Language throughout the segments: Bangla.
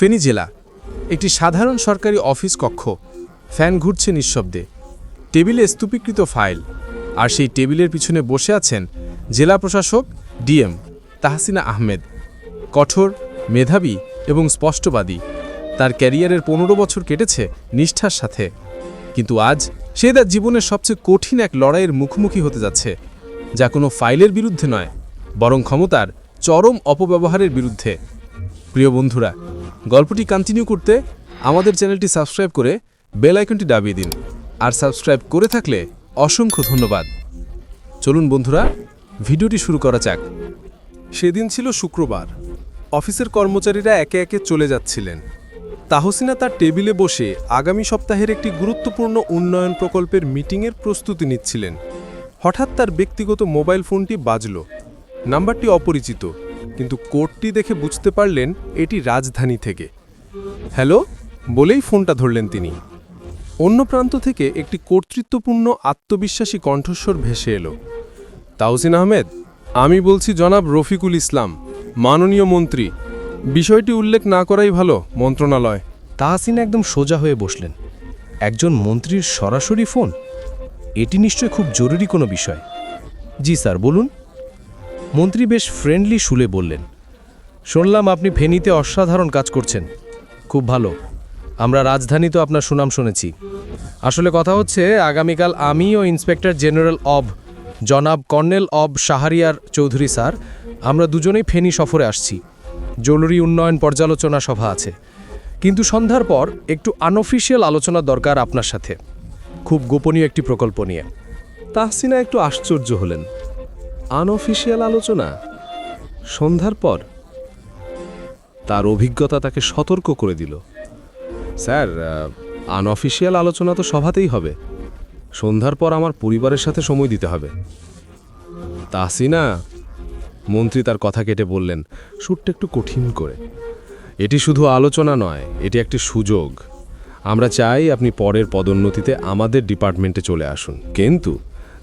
ফেনী জেলা, একটি সাধারণ সরকারি অফিস কক্ষ। ফ্যান ঘুরছে নিঃশব্দে। টেবিলে স্তূপীকৃত ফাইল। আর সেই টেবিলের পিছনে বসে আছেন জেলা প্রশাসক ডিএম তাহসিনা আহমেদ। কঠোর, মেধাবী এবং স্পষ্টবাদী। তার ক্যারিয়ারের পনেরো বছর কেটেছে নিষ্ঠার সাথে। কিন্তু আজ সে তার জীবনের সবচেয়ে কঠিন এক লড়াইয়ের মুখোমুখি হতে যাচ্ছে, যা কোনো ফাইলের বিরুদ্ধে নয়, বরং ক্ষমতার চরম অপব্যবহারের বিরুদ্ধে। প্রিয় বন্ধুরা, গল্পটি কন্টিনিউ করতে আমাদের চ্যানেলটি সাবস্ক্রাইব করে বেল আইকনটি দাবিয়ে দিন। আর সাবস্ক্রাইব করে থাকলে অসংখ্য ধন্যবাদ। চলুন বন্ধুরা, ভিডিওটি শুরু করা যাক। সেদিন ছিল শুক্রবার। অফিসের কর্মচারীরা একে একে চলে যাচ্ছিলেন। তাহসিনা তার টেবিলে বসে আগামী সপ্তাহের একটি গুরুত্বপূর্ণ উন্নয়ন প্রকল্পের মিটিংয়ের প্রস্তুতি নিচ্ছিলেন। হঠাৎ তার ব্যক্তিগত মোবাইল ফোনটি বাজল। নাম্বারটি অপরিচিত। কিন্তু কোডটি দেখে বুঝতে পারলেন এটি রাজধানী থেকে। হ্যালো? বলেই ফোনটা ধরলেন তিনি। অন্য প্রান্ত থেকে একটি কর্তৃত্বপূর্ণ আত্মবিশ্বাসী কণ্ঠস্বর ভেসে এলো। তাউসিন আহমেদ, আমি বলছি জনাব রফিকুল ইসলাম, মাননীয় মন্ত্রী। বিষয়টি উল্লেখ না করাই ভালো, মন্ত্রণালয়। তাহসিন একদম সোজা হয়ে বসলেন। একজন মন্ত্রীর সরাসরি ফোন? এটি নিশ্চয় খুব জরুরি কোনো বিষয়। জি স্যার, বলুন। মন্ত্রী বেশ ফ্রেন্ডলি শুলে বললেন, শুনলাম আপনি ফেনীতে অসাধারণ কাজ করছেন। খুব ভালো। আমরা রাজধানী তো আপনার সুনাম শুনেছি। আসলে কথা হচ্ছে, আগামীকাল আমি ও ইন্সপেক্টর জেনারেল অব, জনাব colonel of Shahriar Chowdhury sir, আমরা দুজনেই ফেনী সফরে আসছি। জরুরি উন্নয়ন পর্যালোচনা সভা আছে। কিন্তু সন্ধ্যার পর একটু আনঅফিসিয়াল আলোচনা দরকার আপনার সাথে। খুব গোপনীয় একটি প্রকল্প নিয়ে। তাহসিনা একটু আশ্চর্য হলেন। আনঅফিসিয়াল আলোচনা। সন্ধ্যার পর তার অভিজ্ঞতা তাকে সতর্ক করে দিল। স্যার আনঅফিসিয়াল আলোচনা তো সভাতেই হবে। সন্ধ্যার পর আমার পরিবারের সাথে সময় দিতে হবে। তাসিনা মন্ত্রী তার কথা কেটে বললেন সুরটা একটু কঠিন করে। এটি শুধু আলোচনা নয়, এটি একটি সুযোগ। আমরা চাই আপনি পরের পদোন্নতিতে আমাদের ডিপার্টমেন্টে চলে আসুন। কিন্তু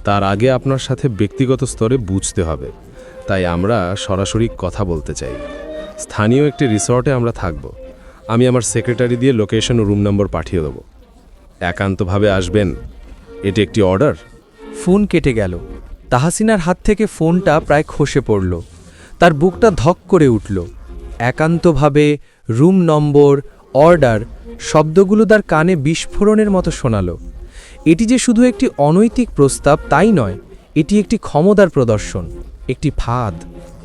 তার আগে আপনার সাথে ব্যক্তিগত স্তরে বুঝতে হবে। তাই আমরা সরাসরি কথা বলতে চাই। স্থানীয় একটি রিসর্টে আমরা থাকব। আমি আমার সেক্রেটারি দিয়ে লোকেশন ও রুম নম্বর পাঠিয়ে দেবো। একান্তভাবে আসবেন? এটি একটি অর্ডার? ফোন কেটে গেল। তাহাসিনার হাত থেকে ফোনটা প্রায় খসে পড়ল। তার বুকটা ধক করে উঠল। একান্তভাবে রুম নম্বর, অর্ডার, শব্দগুলো তার কানে বিস্ফোরণের মতো শোনালো। এটি যে শুধু একটি অনৈতিক প্রস্তাব, তাই নয়, এটি একটি ক্ষমতার প্রদর্শন, একটি ফাঁদ।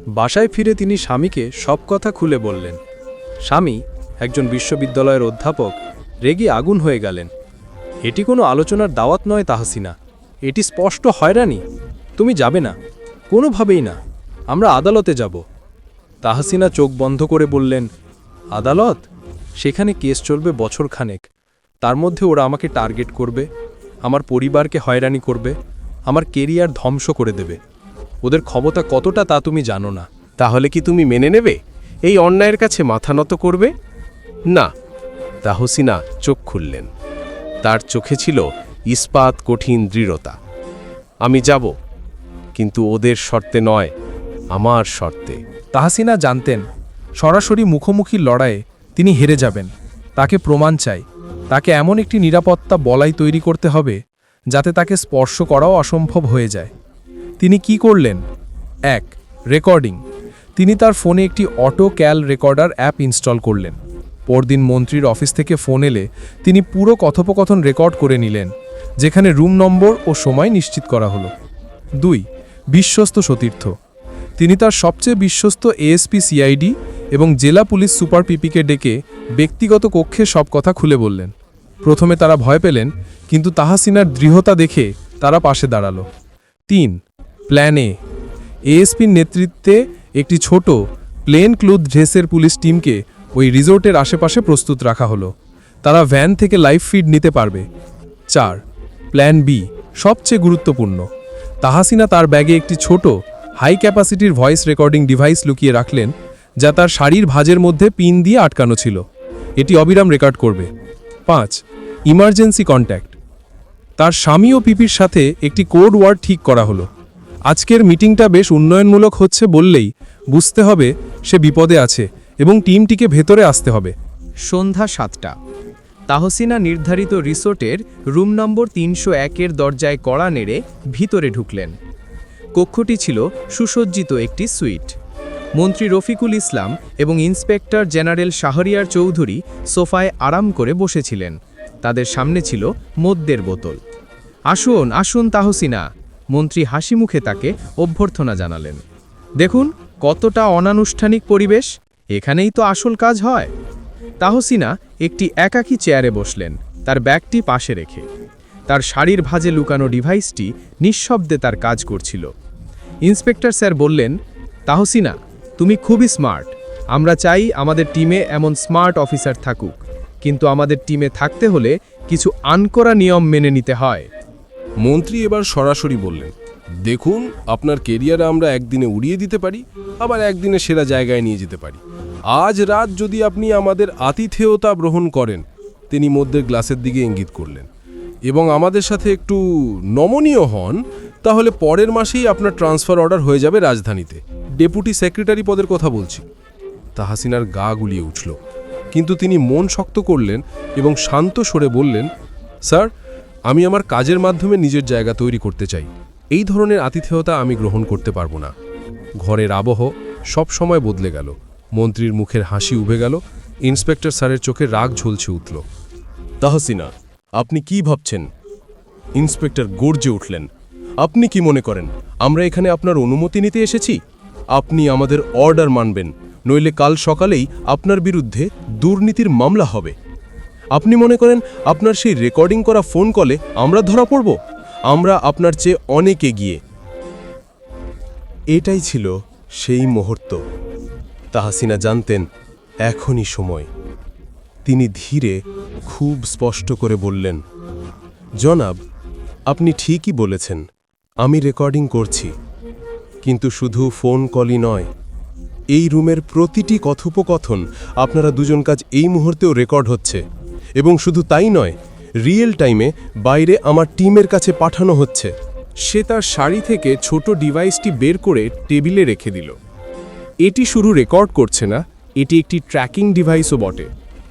বাসায় ফিরে তিনি স্বামীকে সব কথা খুলে বললেন। স্বামী, একজন বিশ্ববিদ্যালয়ের অধ্যাপক, রেগে আগুন হয়ে গেলেন। এটি কোনো আলোচনার দাওয়াত নয়, তাহসিনা। এটি স্পষ্ট হয়রানি। তুমি যাবে না। কোনোভাবেই না। আমরা আদালতে যাব। তাহসিনা চোখ বন্ধ করে বললেন, আদালত? সেখানে কেস চলবে বছরখানেক। তার মধ্যে ওরা আমাকে টার্গেট করবে। আমার পরিবারকে হয়রানি করবে, আমার কেরিয়ার ধ্বংস করে দেবে। ওদের ক্ষমতা কতটা তা তুমি জানো না। তাহলে কি তুমি মেনে নেবে? এই অন্যায়ের কাছে মাথা নত করবে? না। তাহসিনা চোখ খুললেন। তার চোখে ছিল ইস্পাত, কঠিন দৃঢ়তা। আমি যাব, কিন্তু ওদের শর্তে নয়, আমার শর্তে। তাহসিনা জানতেন, সরাসরি মুখোমুখি লড়াইয়ে তিনি হেরে যাবেন। তাকে প্রমাণ চাই। তাকে এমন একটি নিরাপত্তা বলাই তৈরি করতে হবে যাতে তাকে স্পর্শ করাও অসম্ভব হয়ে যায়। তিনি কি করলেন? এক, রেকর্ডিং। তিনি তার ফোনে একটি auto call recorder app install করলেন। পরদিন মন্ত্রীর অফিস থেকে ফোন এলে তিনি পুরো কথোপকথন রেকর্ড করে নিলেন, যেখানে রুম নম্বর ও সময় নিশ্চিত করা হলো। দুই, বিশ্বস্ত সতীর্থ। তিনি তার সবচেয়ে বিশ্বস্ত এএসপি সিআইডি এবং জেলা পুলিশ সুপার পিপিকে ডেকে ব্যক্তিগত কক্ষে সব কথা খুলে বললেন। প্রথমে তারা ভয় পেলেন, কিন্তু তাহাসিনার দৃঢ়তা দেখে তারা পাশে দাঁড়াল। তিন প্ল্যান এ এএসপির নেতৃত্বে একটি ছোট প্লেন ক্লোথ ড্রেসের পুলিশ টিমকে ওই রিসোর্টের আশেপাশে প্রস্তুত রাখা হলো। তারা ভ্যান থেকে লাইফ ফিড নিতে পারবে। চার প্ল্যান বি সবচেয়ে গুরুত্বপূর্ণ। তাহাসিনা তার ব্যাগে একটি ছোট হাই ক্যাপাসিটির ভয়েস রেকর্ডিং ডিভাইস লুকিয়ে রাখলেন, যা তার শাড়ির ভাঁজের মধ্যে পিন দিয়ে আটকানো ছিল। এটি অবিরাম রেকর্ড করবে। পাঁচ ইমার্জেন্সি কন্ট্যাক্ট। তার স্বামী ও পিপির সাথে একটি কোড ওয়ার্ড ঠিক করা হলো। আজকের মিটিংটা বেশ উন্নয়নমূলক হচ্ছে বললেই বুঝতে হবে সে বিপদে আছে এবং টিমটিকে ভেতরে আসতে হবে। সন্ধ্যা সাতটা। তাহসিনা নির্ধারিত রিসোর্টের রুম নম্বর তিনশো একের দরজায় কড়া নেড়ে ভিতরে ঢুকলেন। কক্ষটি ছিল সুসজ্জিত একটি সুইট। মন্ত্রী রফিকুল ইসলাম এবং ইন্সপেক্টর জেনারেল শাহরিয়ার চৌধুরী সোফায় আরাম করে বসেছিলেন। তাদের সামনে ছিল মদ্যের বোতল। আসুন আসুন তাহসিনা, মন্ত্রী হাসি মুখে তাকে অভ্যর্থনা জানালেন। দেখুন, কতটা অনানুষ্ঠানিক পরিবেশ, এখানেই তো আসল কাজ হয়। তাহসিনা একটি একাকী চেয়ারে বসলেন, তার ব্যাগটি পাশে রেখে। তার শাড়ির ভাজে লুকানো ডিভাইসটি নিঃশব্দে তার কাজ করছিল। ইন্সপেক্টর স্যার বললেন, তাহসিনা, তুমি খুবই স্মার্ট। আমরা চাই আমাদের টিমে এমন স্মার্ট অফিসার থাকুক। কিন্তু আমাদের টিমে থাকতে হলে কিছু আনকরা নিয়ম মেনে নিতে হয়। মন্ত্রী এবার সরাসরি বললেন, দেখুন, আপনার কেরিয়ারে আমরা একদিনে উড়িয়ে দিতে পারি, আবার একদিনে সেরা জায়গায় নিয়ে যেতে পারি। আজ রাত যদি আপনি আমাদের আতিথেয়তা গ্রহণ করেন, তিনি মধ্যের গ্লাসের দিকে ইঙ্গিত করলেন, এবং আমাদের সাথে একটু নমনীয় হন, তাহলে পরের মাসেই আপনার ট্রান্সফার অর্ডার হয়ে যাবে রাজধানীতে। ডেপুটি সেক্রেটারি পদের কথা বলছি। তাহাসিনার গা গুলিয়ে উঠল। কিন্তু তিনি মন শক্ত করলেন এবং শান্ত সরে বললেন, স্যার, আমি আমার কাজের মাধ্যমে নিজের জায়গা তৈরি করতে চাই। এই ধরনের আতিথেয়তা আমি গ্রহণ করতে পারব না। ঘরের আবহ সব সময় বদলে গেল। মন্ত্রীর মুখের হাসি উভে গেল। ইন্সপেক্টর স্যারের চোখে রাগ ঝলছে উঠল। তাহসিনা, আপনি কি ভাবছেন? ইন্সপেক্টর গর্জে উঠলেন। আপনি কি মনে করেন, আমরা এখানে আপনার অনুমতি নিতে এসেছি? আপনি আমাদের অর্ডার মানবেন। নইলে কাল সকালেই আপনার বিরুদ্ধে দুর্নীতির মামলা হবে। আপনি মনে করেন আপনার সেই রেকর্ডিং করা ফোন কলে আমরা ধরা পড়ব? আমরা আপনার চেয়ে অনেক এগিয়ে। এটাই ছিল সেই মুহূর্ত। তাহাসিনা জানতেন, এখনই সময়। তিনি ধীরে খুব স্পষ্ট করে বললেন, জনাব, আপনি ঠিকই বলেছেন, আমি রেকর্ডিং করছি। কিন্তু শুধু ফোন কলই নয় এই রুমের প্রতিটি কথোপকথন আপনারা দুজন কাজ এই মুহূর্তেও রেকর্ড হচ্ছে। এবং শুধু তাই নয়, রিয়েল টাইমে বাইরে আমার টিমের কাছে পাঠানো হচ্ছে। সে তার শাড়ি থেকে ছোট ডিভাইসটি বের করে টেবিলে রেখে দিল। এটি শুধু রেকর্ড করছে না, এটি একটি ট্র্যাকিং ডিভাইসও বটে।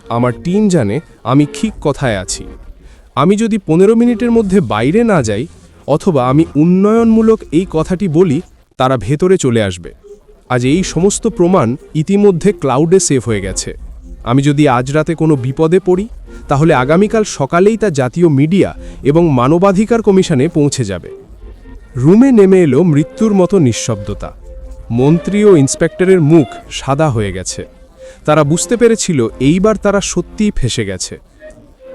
আমার টিম জানে আমি ঠিক কথায় আছি। আমি যদি পনেরো মিনিটের মধ্যে বাইরে না যাই, অথবা আমি উন্নয়নমূলক এই কথাটি বলি, তারা ভেতরে চলে আসবে। আজ এই সমস্ত প্রমাণ ইতিমধ্যে ক্লাউডে সেভ হয়ে গেছে। আমি যদি আজ রাতে কোনো বিপদে পড়ি, তাহলে আগামীকাল সকালেই তা জাতীয় মিডিয়া এবং মানবাধিকার কমিশনে পৌঁছে যাবে। রুমে নেমে এলো মৃত্যুর মতো নিঃশব্দতা। মন্ত্রী ও ইন্সপেক্টরের মুখ সাদা হয়ে গেছে। তারা বুঝতে পেরেছিল এইবার তারা সত্যিই ফেসে গেছে।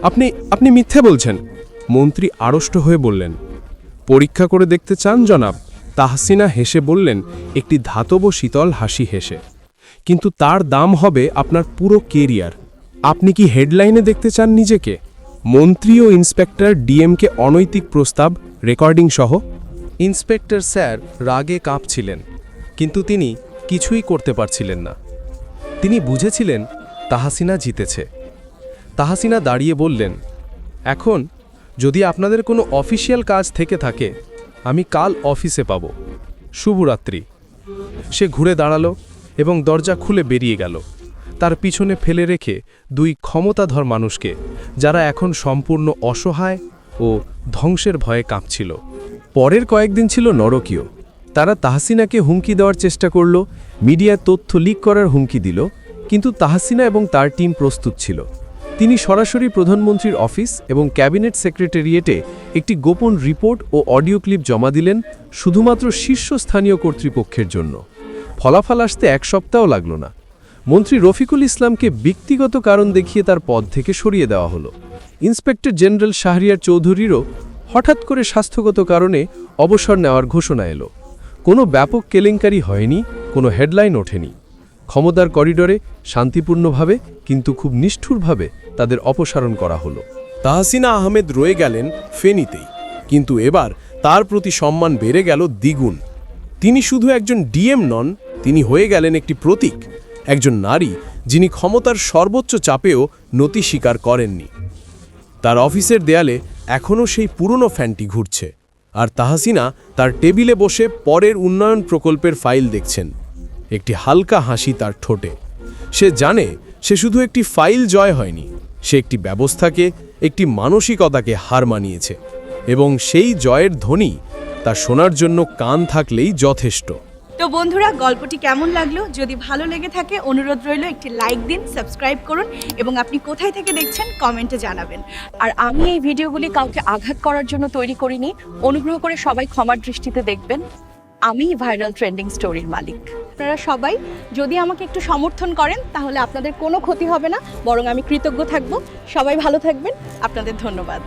আপনি আপনি মিথ্যে বলছেন, মন্ত্রী আড়ষ্ট হয়ে বললেন। পরীক্ষা করে দেখতে চান, জনাব? তাহসিনা হেসে বললেন, একটি ধাতব শীতল হাসি হেসে। কিন্তু তার দাম হবে আপনার পুরো কেরিয়ার। আপনি কি হেডলাইনে দেখতে চান নিজেকে? মন্ত্রী ও ইন্সপেক্টর ডিএমকে অনৈতিক প্রস্তাব, রেকর্ডিং সহ? ইন্সপেক্টর স্যার রাগে কাঁপছিলেন, কিন্তু তিনি কিছুই করতে পারছিলেন না। তিনি বুঝেছিলেন তাহাসিনা জিতেছে। তাহাসিনা দাঁড়িয়ে বললেন, এখন যদি আপনাদের কোনো অফিসিয়াল কাজ থেকে থাকে আমি কাল অফিসে পাব। শুভরাত্রি। সে ঘুরে দাঁড়াল এবং দরজা খুলে বেরিয়ে গেল। তার পিছনে ফেলে রেখে দুই ক্ষমতাধর মানুষকে, যারা এখন সম্পূর্ণ অসহায় ও ধ্বংসের ভয়ে কাঁপছিল। পরের কয়েকদিন ছিল নরকীয়। তারা তাহসিনাকে হুমকি দেওয়ার চেষ্টা করল, মিডিয়ায় তথ্য লিক করার হুমকি দিল, কিন্তু তাহসিনা এবং তার টিম প্রস্তুত ছিল। তিনি সরাসরি প্রধানমন্ত্রীর অফিস এবং ক্যাবিনেট সেক্রেটারিয়েটে একটি গোপন রিপোর্ট ও অডিও ক্লিপ জমা দিলেন শুধুমাত্র শীর্ষস্থানীয় কর্তৃপক্ষের জন্য। ফলাফল আসতে এক সপ্তাহ লাগল না। মন্ত্রী রফিকুল ইসলামকে ব্যক্তিগত কারণ দেখিয়ে তার পদ থেকে সরিয়ে দেওয়া হলো। ইন্সপেক্টর জেনারেল শাহরিয়ার চৌধুরীরও হঠাৎ করে স্বাস্থ্যগত কারণে অবসর নেওয়ার ঘোষণা এলো। কোনো ব্যাপক কেলেঙ্কারি হয়নি, কোনো হেডলাইন ওঠেনি। ক্ষমতার করিডরে শান্তিপূর্ণভাবে, কিন্তু খুব নিষ্ঠুরভাবে তাদের অপসারণ করা হলো। তাহসিনা আহমেদ রয়ে গেলেন ফেনীতেই, কিন্তু এবার তার প্রতি সম্মান বেড়ে গেল দ্বিগুণ। তিনি শুধু একজন ডিএম নন, তিনি হয়ে গেলেন একটি প্রতীক, একজন নারী যিনি ক্ষমতার সর্বোচ্চ চাপেও নতি স্বীকার করেননি। তার অফিসের দেয়ালে এখনও সেই পুরনো ফ্যানটি ঘুরছে, আর তাহাসিনা তার টেবিলে বসে পরের উন্নয়ন প্রকল্পের ফাইল দেখছেন। একটি হালকা হাসি তার ঠোঁটে। সে জানে সে শুধু একটি ফাইল জয় হয়নি, সে একটি ব্যবস্থাকে, একটি মানসিকতাকে হার মানিয়েছে এবং সেই জয়ের ধ্বনি তা শোনার জন্য কান থাকলেই যথেষ্ট। তো বন্ধুরা, গল্পটি কেমন লাগল? যদি ভালো লেগে থাকে, অনুরোধ রইল একটি লাইক দিন, সাবস্ক্রাইব করুন এবং আপনি কোথায় থেকে দেখছেন কমেন্টে জানাবেন। আর আমি এই ভিডিওগুলি কাউকে আঘাত করার জন্য তৈরি করিনি, অনুগ্রহ করে সবাই ক্ষমার দৃষ্টিতে দেখবেন। আমি ভাইরাল ট্রেন্ডিং স্টোরির মালিক। আপনারা সবাই যদি আমাকে একটু সমর্থন করেন, তাহলে আপনাদের কোনো ক্ষতি হবে না, বরং আমি কৃতজ্ঞ থাকব। সবাই ভালো থাকবেন। আপনাদের ধন্যবাদ।